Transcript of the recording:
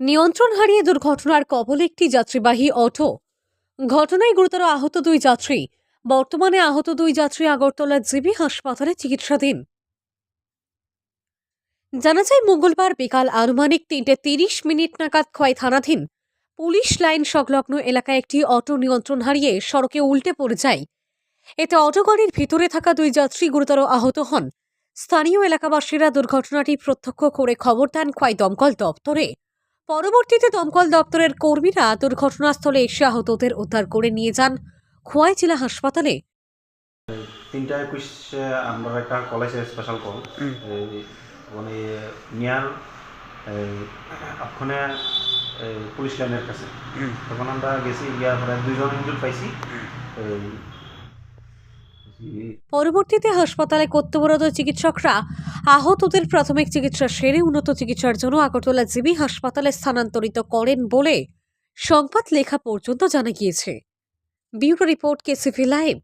নিয়ন্ত্রণ হারিয়ে দুর্ঘটনার কবলে একটি যাত্রীবাহী অটো। ঘটনায় গুরুতর আহত দুই যাত্রী। বর্তমানে আহত দুই যাত্রী আগরতলা জিবি হাসপাতালে চিকিৎসাধীন। জানা যায়, মঙ্গলবার বিকাল আনুমানিক তিনটে তিরিশ মিনিট নাগাদ খোয়াই থানাধীন পুলিশ লাইন সংলগ্ন এলাকায় একটি অটো নিয়ন্ত্রণ হারিয়ে সড়কে উল্টে পড়ে যায়। এতে অটো গাড়ির ভিতরে থাকা দুই যাত্রী গুরুতর আহত হন। স্থানীয় এলাকাবাসীরা দুর্ঘটনাটি প্রত্যক্ষ করে খবর দেন খোয়াই দমকল দপ্তরে। পরবর্তীতে দমকল দপ্তরের কর্মীরা দুর্ঘটনাস্থলে এসে আহতদের উদ্ধার করে নিয়ে যান। খোয়াই জেলা হাসপাতালে। তিনটা একুশে আমরা একটা কল আছে স্পেশাল কল মানে নিয়ার ওখানে পুলিশ লাইনের কাছে। তখন আমরা গেছি গিয়ার পরে দুজন ইঞ্জুর পাইছি। পরবর্তীতে হাসপাতালে কর্তব্যরত চিকিৎসকরা আহতদের প্রাথমিক চিকিৎসা সেরে উন্নত চিকিৎসার জন্য আগরতলা জিবি হাসপাতালে স্থানান্তরিত করেন বলে সংবাদ লেখা পর্যন্ত জানা গিয়েছে। Bureau report KCV live.